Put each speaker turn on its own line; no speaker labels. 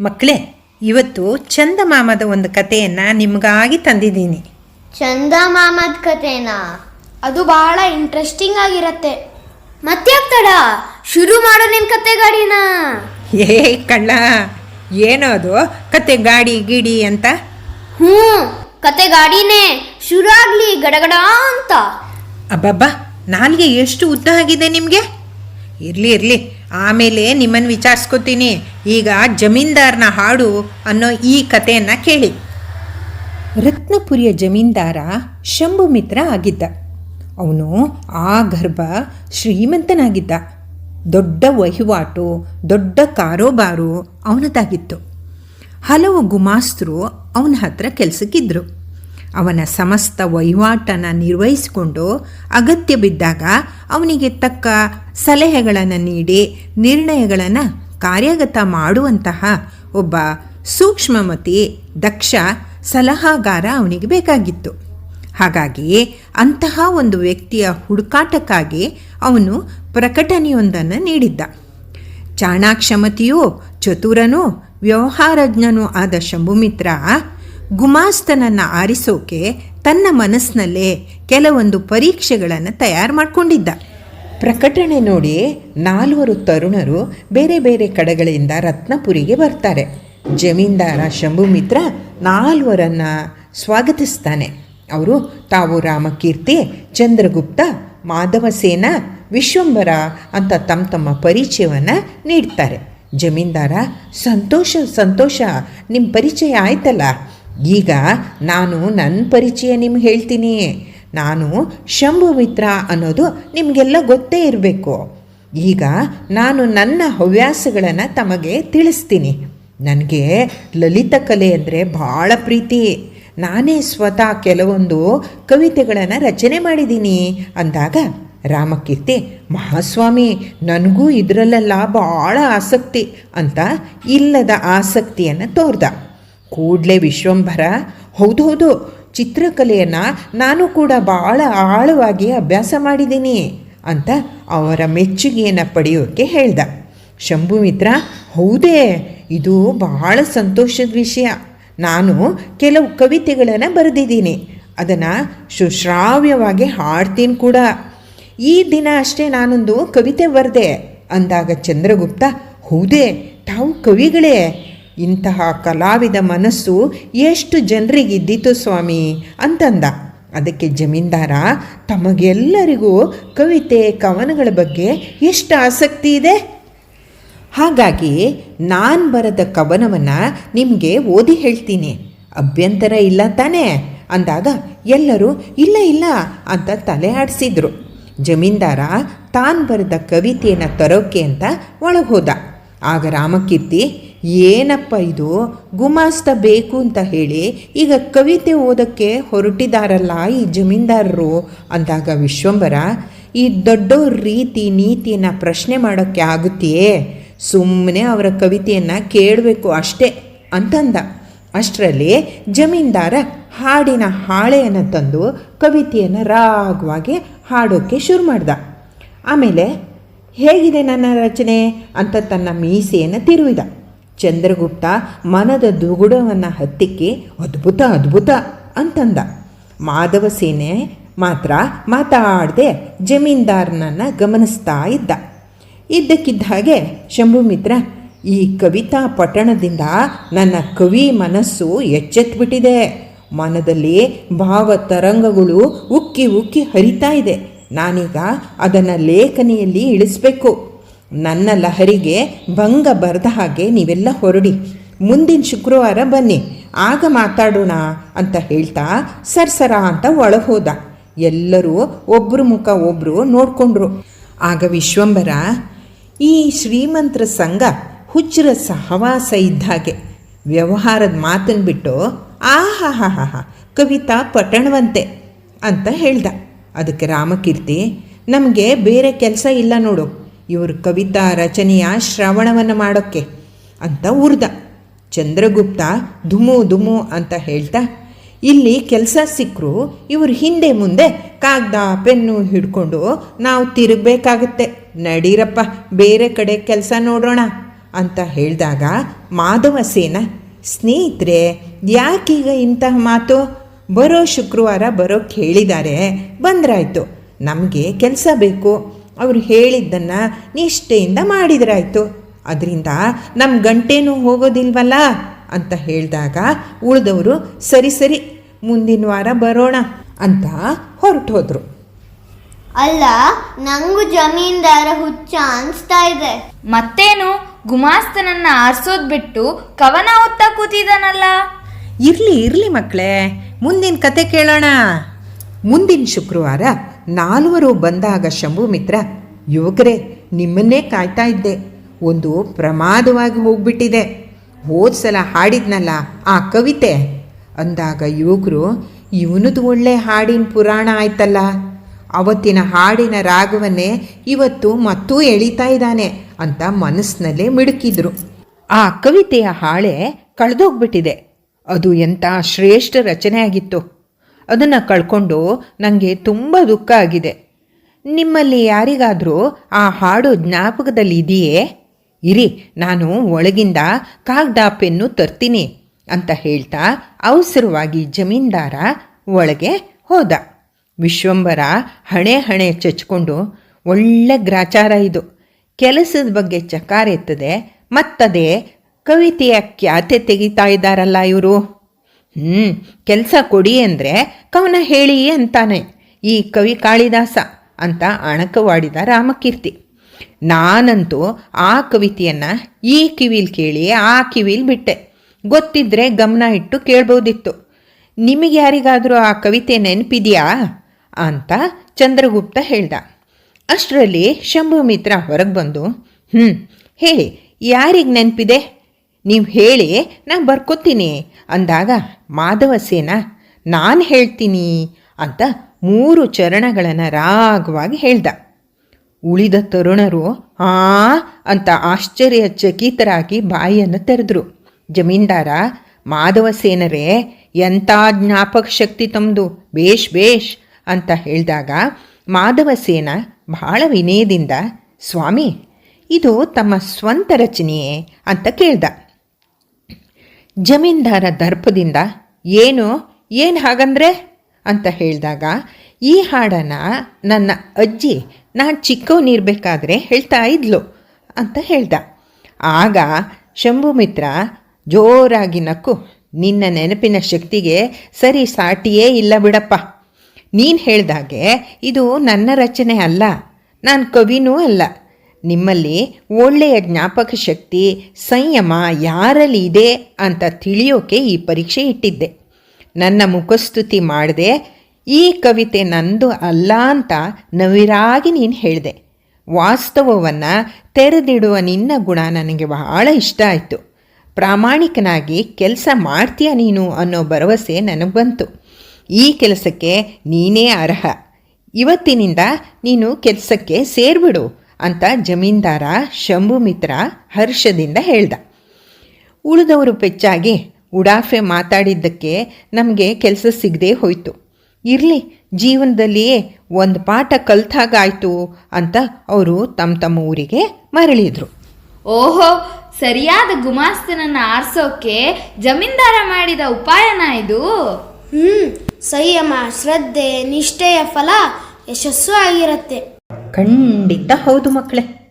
ಮಕ್ಕಳೇ ಇವತ್ತು ಚಂದಮಾಮದ ಒಂದು ಕಥೆಯನ್ನು ನಿಮಗಾಗಿ ತಂದಿದ್ದೀನಿ.
ಚಂದಮಾಮದ ಕಥೆನಾ? ಕತೆನಾ
ಅದು ಬಹಳ ಇಂಟ್ರೆಸ್ಟಿಂಗ್ ಆಗಿರತ್ತೆ.
ಮತ್ತೆ ತಡ ಶುರು ಮಾಡೋ ನಿನ್ ಕತೆ ಗಾಡಿನ
ಏ ಕಳ್ಳ ಏನೋ ಅದು? ಕತೆ ಗಾಡಿ ಗಿಡಿ ಅಂತ?
ಹ್ಞೂ ಕತೆ ಗಾಡಿನೇ ಶುರು ಆಗ್ಲಿ ಗಡಗಡ ಅಂತ.
ಅಬ್ಬಬ್ಬಾ ನಾಲ್ಗೆ ಎಷ್ಟು ಉದ್ದ ಆಗಿದೆ ನಿಮಗೆ? ಇರಲಿ ಇರಲಿ. ಆಮೇಲೆ ನಿಮ್ಮನ್ನು ವಿಚಾರಿಸ್ಕೊತೀನಿ. ಈಗ ಜಮೀನ್ದಾರನ ಹಾಡು ಅನ್ನೋ ಈ ಕಥೆಯನ್ನು ಕೇಳಿ. ರತ್ನಪುರಿಯ ಜಮೀನ್ದಾರ ಶಂಭು ಮಿತ್ರ ಆಗಿದ್ದ. ಅವನು ಆ ಗರ್ಭ ಶ್ರೀಮಂತನಾಗಿದ್ದ. ದೊಡ್ಡ ವಹಿವಾಟು, ದೊಡ್ಡ ಕಾರೋಬಾರು ಅವನದಾಗಿತ್ತು. ಹಲವು ಗುಮಾಸ್ತರು ಅವನ ಹತ್ರ ಕೆಲಸಕ್ಕಿದ್ರು. ಅವನ ಸಮಸ್ತ ವಹಿವಾಟನ್ನು ನಿರ್ವಹಿಸಿಕೊಂಡು ಅಗತ್ಯ ಬಿದ್ದಾಗ ಅವನಿಗೆ ತಕ್ಕ ಸಲಹೆಗಳನ್ನು ನೀಡಿ ನಿರ್ಣಯಗಳನ್ನು ಕಾರ್ಯಗತ ಮಾಡುವಂತಹ ಒಬ್ಬ ಸೂಕ್ಷ್ಮಮತಿ, ದಕ್ಷ, ಸಲಹಾಗಾರ ಅವನಿಗೆ ಬೇಕಾಗಿತ್ತು. ಹಾಗಾಗಿ ಅಂತಹ ಒಂದು ವ್ಯಕ್ತಿಯ ಹುಡುಕಾಟಕ್ಕಾಗಿ ಅವನು ಪ್ರಕಟಣೆಯೊಂದನ್ನು ನೀಡಿದ್ದ. ಚಾಣಾಕ್ಷಮತಿಯೂ, ಚತುರನೂ, ವ್ಯವಹಾರಜ್ಞನೂ ಆದ ಶಂಭುಮಿತ್ರ ಗುಮಾಸ್ತನನ್ನು ಆರಿಸೋಕೆ ತನ್ನ ಮನಸ್ಸಿನಲ್ಲೇ ಕೆಲವೊಂದು ಪರೀಕ್ಷೆಗಳನ್ನು ತಯಾರು ಮಾಡಿಕೊಂಡಿದ್ದ. ಪ್ರಕಟಣೆ ನೋಡಿ ನಾಲ್ವರು ತರುಣರು ಬೇರೆ ಬೇರೆ ಕಡೆಗಳಿಂದ ರತ್ನಪುರಿಗೆ ಬರ್ತಾರೆ. ಜಮೀನ್ದಾರ ಶಂಭುಮಿತ್ರ ನಾಲ್ವರನ್ನು ಸ್ವಾಗತಿಸ್ತಾನೆ. ಅವರು ತಾವು ರಾಮಕೀರ್ತಿ, ಚಂದ್ರಗುಪ್ತ ಮಾಧವಸೇನ ವಿಶ್ವಂಬರ ಅಂತ ತಮ್ಮ ತಮ್ಮ ಪರಿಚಯವನ್ನು ನೀಡ್ತಾರೆ. ಜಮೀನ್ದಾರ, ಸಂತೋಷ ಸಂತೋಷ ನಿಮ್ಮ ಪರಿಚಯ ಆಯ್ತಲ್ಲ? ಈಗ ನಾನು ನನ್ನ ಪರಿಚಯ ನಿಮ್ಗೆ ಹೇಳ್ತೀನಿ. ನಾನು ಶಂಭುಮಿತ್ರ ಅನ್ನೋದು ನಿಮಗೆಲ್ಲ ಗೊತ್ತೇ ಇರಬೇಕು. ಈಗ ನಾನು ನನ್ನ ಹವ್ಯಾಸಗಳನ್ನು ತಮಗೆ ತಿಳಿಸ್ತೀನಿ. ನನಗೆ ಲಲಿತ ಕಲೆ ಅಂದರೆ ಭಾಳ ಪ್ರೀತಿ. ನಾನೇ ಸ್ವತಃ ಕೆಲವೊಂದು ಕವಿತೆಗಳನ್ನು ರಚನೆ ಮಾಡಿದ್ದೀನಿ ಅಂದಾಗ ರಾಮಕೀರ್ತಿ, ಮಹಾಸ್ವಾಮಿ, ನನಗೂ ಇದರಲ್ಲೆಲ್ಲ ಭಾಳ ಆಸಕ್ತಿ ಅಂತ ಇಲ್ಲದ ಆಸಕ್ತಿಯನ್ನು ತೋರ್ದ. ಕೂಡಲೇ ವಿಶ್ವಂಭರ. ಹೌದು ಹೌದು, ಚಿತ್ರಕಲೆಯನ್ನು ನಾನು ಕೂಡ ಭಾಳ ಆಳವಾಗಿ ಅಭ್ಯಾಸ ಮಾಡಿದ್ದೀನಿ ಅಂತ ಅವರ ಮೆಚ್ಚುಗೆಯನ್ನು ಪಡೆಯೋಕ್ಕೆ ಹೇಳ್ದ. ಶಂಭು ಮಿತ್ರ, ಹೌದೇ, ಇದು ಬಹಳ ಸಂತೋಷದ ವಿಷಯ. ನಾನು ಕೆಲವು ಕವಿತೆಗಳನ್ನು ಬರೆದಿದ್ದೀನಿ. ಅದನ್ನು ಸುಶ್ರಾವ್ಯವಾಗಿ ಹಾಡ್ತೀನಿ ಕೂಡ. ಈ ದಿನ ಅಷ್ಟೇ ನಾನೊಂದು ಕವಿತೆ ಬರೆದೆ. ಅಂದಾಗ ಚಂದ್ರಗುಪ್ತ, ಹೌದೇ, ತಾವು ಕವಿಗಳೇ. ಇಂತಹ ಕಲಾವಿದ ಮನಸ್ಸು ಎಷ್ಟು ಜನರಿಗಿದ್ದಿತು ಸ್ವಾಮಿ? ಅಂತಂದ. ಅದಕ್ಕೆ ಜಮೀನ್ದಾರ, ತಮಗೆಲ್ಲರಿಗೂ ಕವಿತೆ, ಕವನಗಳ ಬಗ್ಗೆ ಎಷ್ಟು ಆಸಕ್ತಿ ಇದೆ? ಹಾಗಾಗಿ ನಾನು ಬರೆದ ಕವನವನ್ನು ನಿಮಗೆ ಓದಿ ಹೇಳ್ತೀನಿ. ಅಭ್ಯಂತರ ಇಲ್ಲ ತಾನೇ? ಅಂದಾಗ, ಎಲ್ಲರೂ, ಇಲ್ಲ ಇಲ್ಲ ಅಂತ ತಲೆ ಆಡಿಸಿದ್ರು. ಜಮೀನ್ದಾರ ತಾನು ಬರೆದ ಕವಿತೆಯನ್ನು ತರೋಕೆ ಅಂತ ಒಳಗೆ ಹೋದ. ಆಗ ರಾಮಕೀರ್ತಿ ಏನಪ್ಪ ಇದು? ಗುಮಾಸ್ತ ಬೇಕು ಅಂತ ಹೇಳಿ ಈಗ ಕವಿತೆ ಓದೋಕ್ಕೆ ಹೊರಟಿದಾರಲ್ಲ ಈ ಜಮೀನ್ದಾರರು ಅಂದಾಗ ವಿಶ್ವಂಬರ, ಈ ದೊಡ್ಡವ್ರ ರೀತಿ ನೀತಿಯನ್ನು ಪ್ರಶ್ನೆ ಮಾಡೋಕ್ಕೆ ಆಗುತ್ತೆಯೇ? ಸುಮ್ಮನೆ ಅವರ ಕವಿತೆಯನ್ನು ಕೇಳಬೇಕು ಅಷ್ಟೇ ಅಂತಂದ. ಅಷ್ಟರಲ್ಲಿ ಜಮೀನ್ದಾರ ಹಾಡಿನ ಹಾಳೆಯನ್ನು ತಂದು ಕವಿತೆಯನ್ನು ರಾಗವಾಗಿ ಹಾಡೋಕ್ಕೆ ಶುರು ಮಾಡ್ದ. ಆಮೇಲೆ, ಹೇಗಿದೆ ನನ್ನ ರಚನೆ? ಅಂತ ತನ್ನ ಮೀಸೆಯನ್ನು ತಿರುವಿದ. ಚಂದ್ರಗುಪ್ತ ಮನದ ದುಗುಡವನ್ನು ಹತ್ತಿಕ್ಕಿ ಅದ್ಭುತ ಅದ್ಭುತ ಅಂತಂದ. ಮಾಧವ ಸೇನೆ ಮಾತ್ರ ಮಾತಾಡದೆ ಜಮೀನ್ದಾರನನ್ನು ಗಮನಿಸ್ತಾ ಇದ್ದ. ಇದ್ದಕ್ಕಿದ್ದ ಹಾಗೆ ಶಂಭುಮಿತ್ರ, ಈ ಕವಿತಾ ಪಠಣದಿಂದ ನನ್ನ ಕವಿ ಮನಸ್ಸು ಎಚ್ಚೆತ್ಬಿಟ್ಟಿದೆ. ಮನದಲ್ಲಿ ಭಾವ ತರಂಗಗಳು ಉಕ್ಕಿ ಉಕ್ಕಿ ಹರಿತಾ ಇದೆ. ನಾನೀಗ ಅದನ್ನು ಲೇಖನಿಯಲ್ಲಿ ಇಳಿಸ್ಬೇಕು. ನನ್ನ ಲಹರಿಗೆ ಭಂಗ ಬರದ ಹಾಗೆ ನೀವೆಲ್ಲ ಹೊರಡಿ. ಮುಂದಿನ ಶುಕ್ರವಾರ ಬನ್ನಿ. ಆಗ ಮಾತಾಡೋಣ ಅಂತ ಹೇಳ್ತಾ ಸರ್ಸರ ಅಂತ ಒಳಗೆ ಹೋದ ಎಲ್ಲರೂ ಒಬ್ಬರ ಮುಖ ಒಬ್ಬರು ನೋಡಿಕೊಂಡ್ರು. ಆಗ ವಿಶ್ವಂಬರ, ಈ ಶ್ರೀಮಂತರ ಸಂಘ ಹುಚ್ಚರ ಸಹವಾಸ ಇದ್ದ ಹಾಗೆ ವ್ಯವಹಾರದ ಮಾತನ್ನು ಬಿಟ್ಟು ಆ ಕವಿತಾ ಪಟಣವಂತೆ ಅಂತ ಹೇಳ್ದ. ಅದಕ್ಕೆ ರಾಮಕೀರ್ತಿ, ನಮಗೆ ಬೇರೆ ಕೆಲಸ ಇಲ್ಲ ನೋಡು. ಇವರು ಕವಿತಾ ರಚನೆಯ ಶ್ರವಣವನ್ನು ಮಾಡೋಕ್ಕೆ ಅಂತ ಉರ್ದ ಚಂದ್ರಗುಪ್ತ ಧುಮು ಧುಮು ಅಂತ ಹೇಳ್ತಾ, ಇಲ್ಲಿ ಕೆಲಸ ಸಿಕ್ಕರು ಇವರು ಹಿಂದೆ ಮುಂದೆ ಕಾಗದ ಪೆನ್ನು ಹಿಡ್ಕೊಂಡು ನಾವು ತಿರುಗಬೇಕಾಗತ್ತೆ. ನಡೀರಪ್ಪ, ಬೇರೆ ಕಡೆ ಕೆಲಸ ನೋಡೋಣ ಅಂತ ಹೇಳಿದಾಗ ಮಾಧವ ಸೇನ, ಸ್ನೇಹಿತರೆ, ಯಾಕೀಗ ಇಂತಹ ಮಾತು? ಬರೋ ಶುಕ್ರವಾರ ಬರೋಕ್ಕೆ ಹೇಳಿದ್ದಾರೆ ಬಂದ್ರಾಯ್ತು. ನಮಗೆ ಕೆಲಸ ಬೇಕು. ಅವರು ಹೇಳಿದ್ದನ್ನು ನಿಷ್ಠೆಯಿಂದ ಮಾಡಿದ್ರಾಯ್ತು. ಅದರಿಂದ ನಮ್ಮ ಗಂಟೆನೂ ಹೋಗೋದಿಲ್ವಲ್ಲ? ಅಂತ ಹೇಳಿದಾಗ ಉಳಿದವರು ಸರಿ ಸರಿ ಮುಂದಿನ ವಾರ ಬರೋಣ ಅಂತ ಹೊರಟು ಹೋದರು.
ಅಲ್ಲ ನಂಗೂ ಜಮೀನ್ದಾರ ಹುಚ್ಚ ಅನ್ಸ್ತಾ ಇದೆ.
ಮತ್ತೇನು? ಗುಮಾಸ್ತನನ್ನ ಆರ್ಸೋದ್ ಬಿಟ್ಟು ಕವನ ಹೊತ್ತ ಕೂತಿದ್ದಾನಲ್ಲ
ಇರ್ಲಿ ಇರ್ಲಿ ಮಕ್ಕಳೇ ಮುಂದಿನ ಕತೆ ಕೇಳೋಣ. ಮುಂದಿನ ಶುಕ್ರವಾರ ನಾಲ್ವರು ಬಂದಾಗ ಶಂಭು ಮಿತ್ರ, ಯುವಕರೇ, ನಿಮ್ಮನ್ನೇ ಕಾಯ್ತಾ ಇದ್ದೆ. ಒಂದು ಪ್ರಮಾದವಾಗಿ ಹೋಗ್ಬಿಟ್ಟಿದೆ. ಹೋದ ಸಲ ಹಾಡಿದ್ನಲ್ಲ ಆ ಕವಿತೆ? ಅಂದಾಗ ಯುವಕರು, ಇವನದು ಒಳ್ಳೆ ಹಾಡಿನ ಪುರಾಣ ಆಯ್ತಲ್ಲ. ಅವತ್ತಿನ ಹಾಡಿನ ರಾಗವನ್ನೇ ಇವತ್ತು ಮತ್ತೂ ಎಳಿತಾ ಇದ್ದಾನೆ ಅಂತ ಮನಸ್ಸಿನಲ್ಲೇ ಮಿಡುಕಿದ್ರು. ಆ ಕವಿತೆಯ ಹಾಳೆ ಕಳೆದೋಗ್ಬಿಟ್ಟಿದೆ. ಅದು ಎಂಥ ಶ್ರೇಷ್ಠ ರಚನೆ ಆಗಿತ್ತು ಅದನ್ನು ಕಳ್ಕೊಂಡು ನನಗೆ ತುಂಬ ದುಃಖ ಆಗಿದೆ. ನಿಮ್ಮಲ್ಲಿ ಯಾರಿಗಾದರೂ ಆ ಹಾಡು ಜ್ಞಾಪಕದಲ್ಲಿ ಇದೆಯೇ? ಇರಿ, ನಾನು ಒಳಗಿಂದ ಕಾಗ್ದ ಪೆನ್ನು ತರ್ತೀನಿ ಅಂತ ಹೇಳ್ತಾ ಅವಸರವಾಗಿ ಜಮೀನ್ದಾರ ಒಳಗೆ ಹೋದ. ವಿಶ್ವಂಬರ ಹಣೆ ಹಣೆ ಚಚ್ಕೊಂಡು, ಒಳ್ಳೆ ಗ್ರಾಚಾರ ಇದು. ಕೆಲಸದ ಬಗ್ಗೆ ಚಕಾರ ಎತ್ತದೆ, ಮತ್ತದೇ ಕವಿತೆಯ ಖ್ಯಾತೆ ತೆಗಿತಾ ಇದ್ದಾರಲ್ಲ ಇವರು. ಹ್ಞೂ ಕೆಲಸ ಕೊಡಿ ಅಂದರೆ ಕವನ ಹೇಳಿ ಅಂತಾನೆ. ಈ ಕವಿ ಕಾಳಿದಾಸ ಅಂತ ಅಣಕವಾಡಿದ ರಾಮಕೀರ್ತಿ. ನಾನಂತೂ ಆ ಕವಿತೆಯನ್ನು ಈ ಕಿವಿಲ್ ಕೇಳಿ ಆ ಕಿವಿಲ್ ಬಿಟ್ಟೆ. ಗೊತ್ತಿದ್ರೆ ಗಮನ ಇಟ್ಟು ಕೇಳ್ಬೋದಿತ್ತು. ನಿಮಗೆ ಯಾರಿಗಾದರೂ ಆ ಕವಿತೆ ನೆನಪಿದೆಯಾ? ಅಂತ ಚಂದ್ರಗುಪ್ತ ಹೇಳ್ದ. ಅಷ್ಟರಲ್ಲಿ ಶಂಭು ಮಿತ್ರ ಹೊರಗೆ ಬಂದು ಹ್ಞೂ ಹೇಳಿ, ಯಾರಿಗೆ ನೆನಪಿದೆ? ನೀವು ಹೇಳಿ, ನಾನು ಬರ್ಕೋತೀನಿ. ಅಂದಾಗ ಮಾಧವಸೇನ ನಾನು ಹೇಳ್ತೀನಿ ಅಂತ ಮೂರು ಚರಣಗಳನ್ನು ರಾಗವಾಗಿ ಹೇಳ್ದ. ಉಳಿದ ತರುಣರು, ಆ ಅಂತ ಆಶ್ಚರ್ಯಚಕಿತರಾಗಿ ಬಾಯಿಯನ್ನು ತೆರೆದ್ರು. ಜಮೀನ್ದಾರ ಮಾಧವಸೇನರೇ ಎಂಥ ಜ್ಞಾಪಕ ಶಕ್ತಿ ತಮ್ಮದು ಬೇಷ್ ಬೇಷ್ ಅಂತ ಹೇಳಿದಾಗ ಮಾಧವಸೇನ ಬಹಳ ವಿನಯದಿಂದ, ಸ್ವಾಮಿ, ಇದು ತಮ್ಮ ಸ್ವಂತ ರಚನೆಯೇ ಅಂತ ಕೇಳ್ದ. ಜಮೀನ್ದಾರ ದರ್ಪದಿಂದ ಏನು ಏನು ಹಾಗಂದ್ರೆ? ಅಂತ ಹೇಳಿದಾಗ, ಈ ಹಾಡನ್ನು ನನ್ನ ಅಜ್ಜಿ, ನಾನು ಚಿಕ್ಕವನಿರ್ಬೇಕಾದ್ರೆ ಹೇಳ್ತಾ ಇದ್ಲು ಅಂತ ಹೇಳ್ದ. ಆಗ ಶಂಭು ಮಿತ್ರ ಜೋರಾಗಿ ನಕ್ಕು, ನಿನ್ನ ನೆನಪಿನ ಶಕ್ತಿಗೆ ಸರಿ ಸಾಟಿಯೇ ಇಲ್ಲ ಬಿಡಪ್ಪ. ನೀನು ಹೇಳ್ದಾಗೆ ಇದು ನನ್ನ ರಚನೆ ಅಲ್ಲ, ನಾನು ಕವಿನೂ ಅಲ್ಲ. ನಿಮ್ಮಲ್ಲಿ ಒಳ್ಳೆಯ ಜ್ಞಾಪಕ ಶಕ್ತಿ, ಸಂಯಮ ಯಾರಲ್ಲಿ ಇದೆ ಅಂತ ತಿಳಿಯೋಕೆ ಈ ಪರೀಕ್ಷೆ ಇಟ್ಟಿದ್ದೆ. ನನ್ನ ಮುಖಸ್ತುತಿ ಮಾಡದೆ, ಈ ಕವಿತೆ ನಂದು ಅಲ್ಲ ಅಂತ ನವಿರಾಗಿ ನೀನು ಹೇಳಿದೆ. ವಾಸ್ತವವನ್ನು ತೆರೆದಿಡುವ ನಿನ್ನ ಗುಣ ನನಗೆ ಬಹಳ ಇಷ್ಟ ಆಯಿತು. ಪ್ರಾಮಾಣಿಕನಾಗಿ ಕೆಲಸ ಮಾಡ್ತೀಯ ನೀನು ಅನ್ನೋ ಭರವಸೆ ನನಗೆ ಬಂತು. ಈ ಕೆಲಸಕ್ಕೆ ನೀನೇ ಅರ್ಹ. ಇವತ್ತಿನಿಂದ ನೀನು ಕೆಲಸಕ್ಕೆ ಸೇರ್ಬಿಡು. ಅಂತ ಜಮೀನ್ದಾರ ಶಂಭು ಮಿತ್ರ ಹರ್ಷದಿಂದ ಹೇಳ್ದ. ಉಳಿದವರು ಪೆಚ್ಚಾಗಿ ಉಡಾಫೆ ಮಾತಾಡಿದ್ದಕ್ಕೆ ನಮಗೆ ಕೆಲಸ ಸಿಗದೇ ಹೋಯಿತು. ಇರಲಿ ಜೀವನದಲ್ಲಿಯೇ ಒಂದು ಪಾಠ ಕಲ್ತಾಗಾಯ್ತು ಅಂತ ಅವರು ತಮ್ಮ ತಮ್ಮ ಊರಿಗೆ ಮರಳಿದ್ರು.
ಓಹೋ ಸರಿಯಾದ ಗುಮಾಸ್ತನನ್ನು ಆರಿಸೋಕೆ ಜಮೀನ್ದಾರ ಮಾಡಿದ ಉಪಾಯನ ಇದು?
ಹ್ಮ್ ಸಂಯಮ ಶ್ರದ್ಧೆ ನಿಷ್ಠೆಯ ಫಲ ಯಶಸ್ಸು ಆಗಿರತ್ತೆ.
ಖಂಡಿತ ಹೌದು ಮಕ್ಕಳೇ.